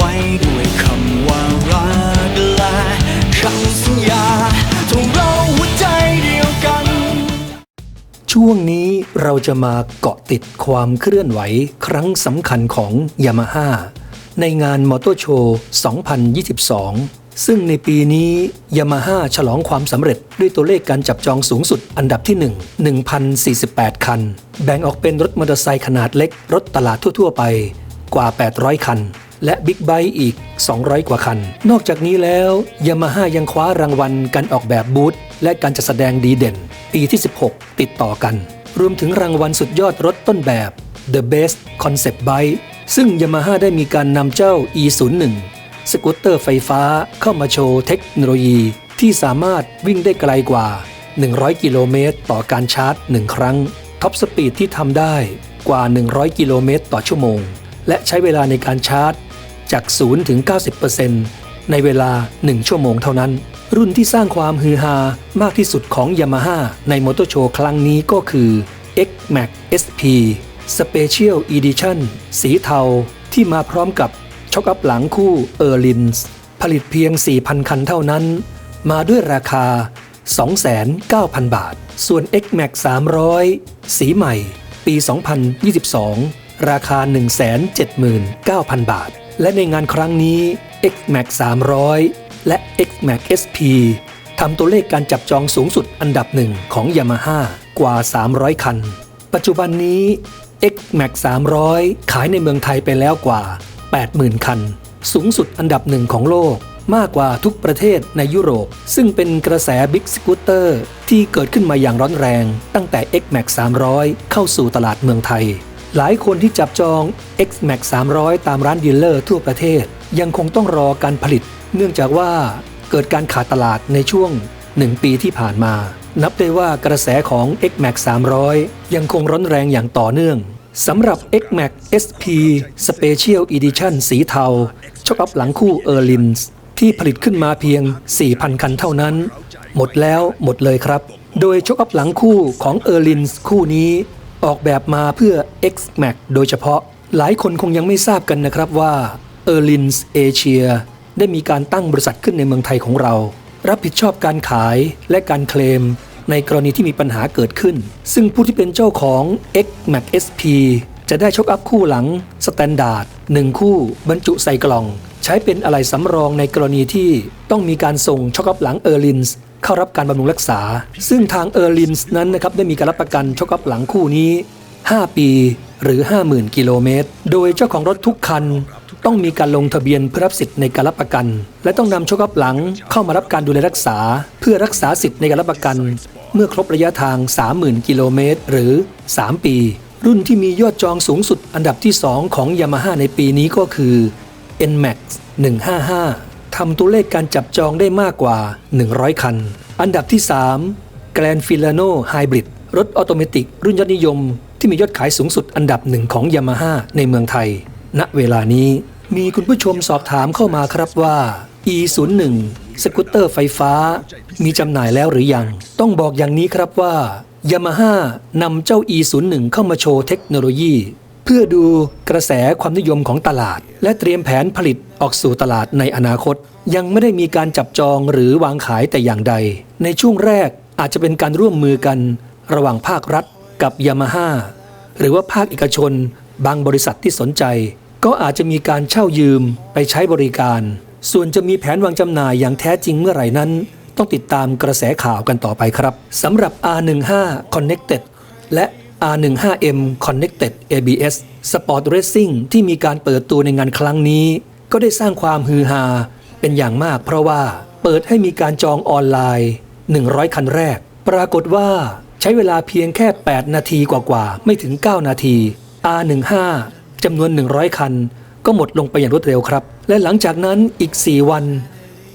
ไว้ด้วยคำว่ารักและคำสัญญาทงเราหัวใจเดียวกัน ช่วงนี้เราจะมาเกาะติดความเคลื่อนไหวครั้งสำคัญของยามาฮ่าในงานมอเตอร์โชว์2022 ซึ่งในปีนี้ยามาฮ่าฉลองความสำเร็จด้วยตัวเลขการจับจองสูงสุดอันดับที่ 1 1,048 คัน แบ่งออกเป็นรถมอเตอร์ไซค์ขนาดเล็ก รถตลาดทั่ว ๆ ไปกว่า 800 คัน และบิ๊กไบค์อีก 200 กว่าคัน นอกจากนี้แล้วยามาฮ่ายังคว้ารางวัลการออกแบบบูธและการจัดแสดงดีเด่น ปีที่ 16 ติดต่อกัน รวมถึงรางวัลสุดยอดรถต้นแบบ The Best Concept Bike ซึ่งยามาฮ่าได้มีการนำเจ้า E01 สกูตเตอร์ไฟฟ้าเข้ามาโชว์เทคโนโลยี ที่สามารถวิ่งได้ไกลกว่า 100 กิโลเมตรต่อการชาร์จ 1 ครั้ง ท็อปสปีดที่ทำได้กว่า 100 กิโลเมตรต่อชั่วโมง และใช้เวลาในการชาร์จ จาก 0 ถึง 90%ในเวลา 1 ชั่วโมงเท่านั้น รุ่นที่สร้างความฮือฮามากที่สุดของ Yamaha ในมอเตอร์โชว์ครั้งนี้ก็คือ X-Max SP Special Edition สีเทาที่มาพร้อมกับช็อคอัพหลังคู่ e r l i n s ผลิตเพียง 4,000 คันเท่านั้น มาด้วยราคา 29,000 บาท ส่วน X-Max 300 สีใหม่ ปี 2022 ราคา 179,000 บาท และในงานครั้งนี้ X-Max 300 และ X-Max SP ทำตัวเลขการจับจองสูงสุดอันดับหนึ่งของ Yamaha กว่า 300 คัน ปัจจุบันนี้ X-Max 300 ขายในเมืองไทยไปแล้วกว่า 80,000 คัน สูงสุดอันดับหนึ่งของโลกมากกว่าทุกประเทศในยุโรป ซึ่งเป็นกระแสบิ๊กสกูตเตอร์ที่เกิดขึ้นมาอย่างร้อนแรง ตั้งแต่ X-Max 300 เข้าสู่ตลาดเมืองไทย หลายคนที่จับจอง X-Max 300 ตามร้านดีลเลอร์ทั่วประเทศ ยังคงต้องรอการผลิต เนื่องจากว่าเกิดการขาดตลาดในช่วง 1 ปีที่ผ่านมา นับได้ว่ากระแสของ X-Max 300 ยังคงร้อนแรงอย่างต่อเนื่องสำหรับ X-Max SP Special Edition สีเทาช็อคอัพหลังคู่ e r l i n s ที่ผลิตขึ้นมาเพียง 4,000 คันเท่านั้น หมดแล้วหมดเลยครับ โดยช็อคอัพหลังคู่ของ e r l i n s คู่นี้ ออกแบบมาเพื่อ X-Max โดยเฉพาะ หลายคนคงยังไม่ทราบกันนะครับว่า e r l i n s Asia ได้มีการตั้งบริษัทขึ้นในเมืองไทยของเรา รับผิดชอบการขายและการเคลม ในกรณีที่มีปัญหาเกิดขึ้น ซึ่งผู้ที่เป็นเจ้าของ X-Max SP จะได้ชกอัพคู่หลังสแตนดาร์ด1คู่ บรรจุใส่กล่อง ใช้เป็นอะไหล่สำรองในกรณีที่ต้องมีการส่งชกอัพหลังเออร์ลินส์เข้ารับการบำรุงรักษา ซึ่งทางเออร์ลินส์นั้นนะครับได้มีการรับประกันชกอัพหลังคู่นี้ 5 ปีหรือ 50,000 กิโลเมตร โดยเจ้าของรถทุกคันต้องมีการลงทะเบียนเพื่อรับสิทธิ์ในการรับประกัน และต้องนำชกอัพหลังเข้ามารับการดูแลรักษา เพื่อรักษาสิทธิ์ในการรับประกัน เมื่อครบระยะทาง 30,000 กิโลเมตรหรือ 3 ปี รุ่นที่มียอดจองสูงสุดอันดับที่ 2 ของ Yamaha ในปีนี้ก็คือ NMAX 155 ทำตัวเลขการจับจองได้มากกว่า 100 คัน อันดับที่ 3 Grand Filano Hybrid รถออโตเมติกรุ่นยอดนิยม ที่มียอดขายสูงสุดอันดับหนึ่งของ Yamaha ในเมืองไทย ณ เวลานี้มีคุณผู้ชมสอบถามเข้ามาครับว่า E01 สกูตเตอร์ไฟฟ้า มีจำหน่ายแล้วหรือยัง ต้องบอกอย่างนี้ครับว่า Yamaha นำเจ้า E01 เข้ามาโชว์เทคโนโลยี เพื่อดูกระแสความนิยมของตลาด และเตรียมแผนผลิตออกสู่ตลาดในอนาคต ยังไม่ได้มีการจับจองหรือวางขายแต่อย่างใด ในช่วงแรกอาจจะเป็นการร่วมมือกัน ระหว่างภาครัฐกับยามาฮ่าหรือว่าภาคเอกชน บางบริษัทที่สนใจ ก็อาจจะมีการเช่ายืมไปใช้บริการ ส่วนจะมีแผนวางจำหน่ายอย่างแท้จริงเมื่อไหร่นั้น ต้องติดตามกระแสข่าวกันต่อไปครับสำหรับ R15 Connected และ R15M Connected ABS Sport Racing ที่มีการเปิดตัวในงานครั้งนี้ ก็ได้สร้างความฮือฮาเป็นอย่างมากเพราะว่าเปิดให้มีการจองออนไลน์ 100 คันแรก ปรากฏว่าใช้เวลาเพียงแค่ 8 นาทีกว่าๆ ไม่ถึง 9 นาที R15 จำนวน 100 คัน ก็หมดลงไปอย่างรวดเร็วครับ และหลังจากนั้นอีก 4 วัน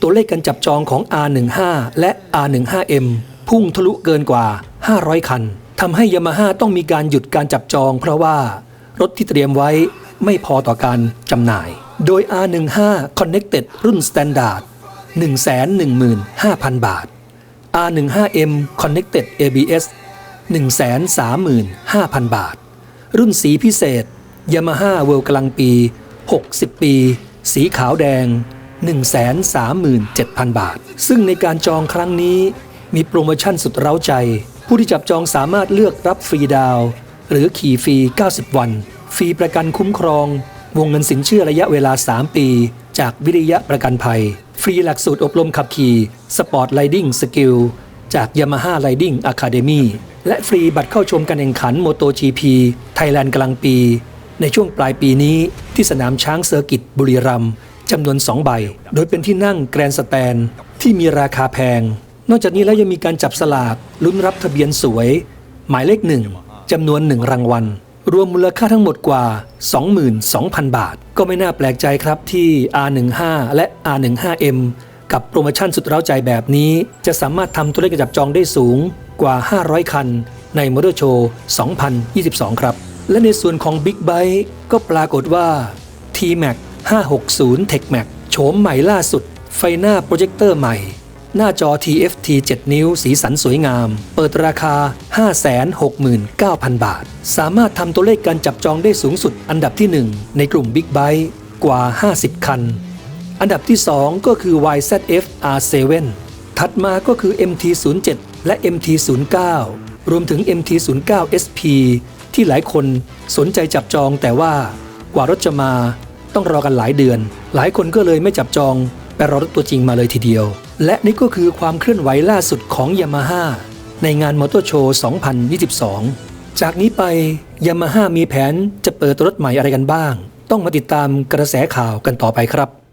ตัวเลขการจับจองของ R15 และ R15M พุ่งทะลุเกินกว่า 500 คัน ทำให้ยามาฮ่าต้องมีการหยุดการจับจอง เพราะว่ารถที่เตรียมไว้ไม่พอต่อการจำหน่าย โดย R15 Connected รุ่น Standard 115,000 บาท R15M Connected ABS 135,000 บาท รุ่นสีพิเศษ Yamaha World กลางปี 60 ปี สีขาวแดง 137,000 บาท ซึ่งในการจองครั้งนี้มีโปรโมชั่นสุดเร้าใจ ผู้ที่จับจองสามารถเลือกรับฟรีดาว หรือขี่ฟรี 90 วัน ฟรีประกันคุ้มครอง วงเงินสินเชื่อระยะเวลา 3 ปี จากวิริยะประกันภัย ฟรีหลักสูตรอบรมขับขี่ Sport Riding Skill จาก Yamaha Riding Academy และฟรีบัตรเข้าชมการแข่งขัน MotoGP Thailand กลางปี ในช่วงปลายปีนี้ที่สนามช้างเซอร์กิตบุรีรัมย์จำนวน 2 ใบ โดยเป็นที่นั่งแกรนสแตนที่มีราคาแพง นอกจากนี้แล้วยังมีการจับสลากลุ้นรับทะเบียนสวย หมายเลขหนึ่งจำนวนหนึ่งรางวัล รวมมูลค่าทั้งหมดกว่า 22,000 บาท ก็ไม่น่าแปลกใจครับที่ R15 และ R15M กับโปรโมชั่นสุดเร้าใจแบบนี้ จะสามารถทำตัวเลขกระจับจองได้สูงกว่า 500 คัน ในมอเตอร์โชว์ 2022 ครับ และในส่วนของ Big b i t e ก็ปรากฏว่า T-Max 560 Tech Max โฉมใหม่ล่าสุด ไฟหน้าโปรเจคเตอร์ใหม่ หน้าจอ TFT 7 นิ้ว สีสันสวยงาม เปิดราคา 569,000 บาท สามารถทำตัวเลขการจับจองได้สูงสุดอันดับที่ 1 ในกลุ่ม Big b i t e กว่า 50 คัน อันดับที่ 2 ก็คือ YZF R7 ถัดมาก็คือ MT07 และ MT09 รวมถึง MT09 SP ที่หลายคนสนใจจับจองแต่ว่ากว่ารถจะมาต้องรอกันหลายเดือน หลายคนก็เลยไม่จับจองไปรอรถตัวจริงมาเลยทีเดียว และนี่ก็คือความเคลื่อนไหวล่าสุดของ Yamaha ในงานมอเตอร์โชว์ 2022 จากนี้ไป Yamaha มีแผนจะเปิดรถใหม่อะไรกันบ้าง ต้องมาติดตามกระแสข่าวกันต่อไปครับ